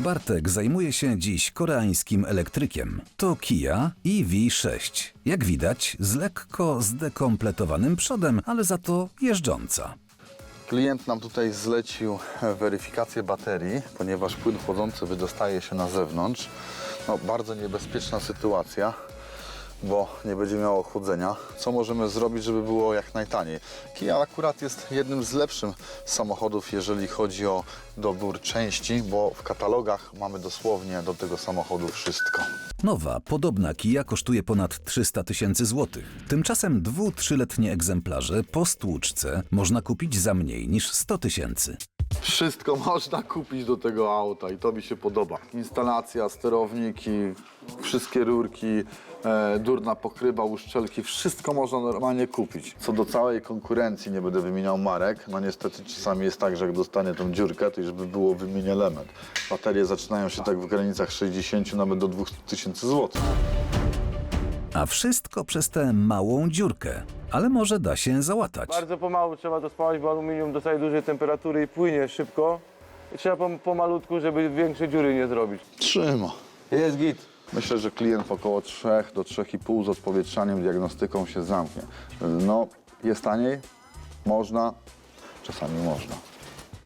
Bartek zajmuje się dziś koreańskim elektrykiem. To Kia EV6. Jak widać, z lekko zdekompletowanym przodem, ale za to jeżdżąca. Klient nam tutaj zlecił weryfikację baterii, ponieważ płyn chłodzący wydostaje się na zewnątrz. No, bardzo niebezpieczna sytuacja, bo nie będzie miało chłodzenia. Co możemy zrobić, żeby było jak najtaniej? Kia akurat jest jednym z lepszych samochodów, jeżeli chodzi o dobór części, bo w katalogach mamy dosłownie do tego samochodu wszystko. Nowa, podobna Kia kosztuje ponad 300 tysięcy złotych. Tymczasem dwu, trzyletnie egzemplarze po stłuczce można kupić za mniej niż 100 tysięcy. Wszystko można kupić do tego auta i to mi się podoba. Instalacja, sterowniki, wszystkie rurki, e, durna pokrywa, uszczelki, wszystko można normalnie kupić. Co do całej konkurencji, nie będę wymieniał marek, no niestety czasami jest tak, że jak dostanie tą dziurkę, to już by było wymienię element. Baterie zaczynają się tak w granicach 60, nawet do 2000 zł. A wszystko przez tę małą dziurkę. Ale może da się załatać. Bardzo pomału trzeba to spalać, bo aluminium dostaje dużej temperatury i płynie szybko. I trzeba pom- pomalutku, żeby większe dziury nie zrobić. Trzyma. Jest git. Myślę, że klient w około 3 do 3,5 z odpowietrzaniem, diagnostyką się zamknie. No, jest taniej? Można, czasami można.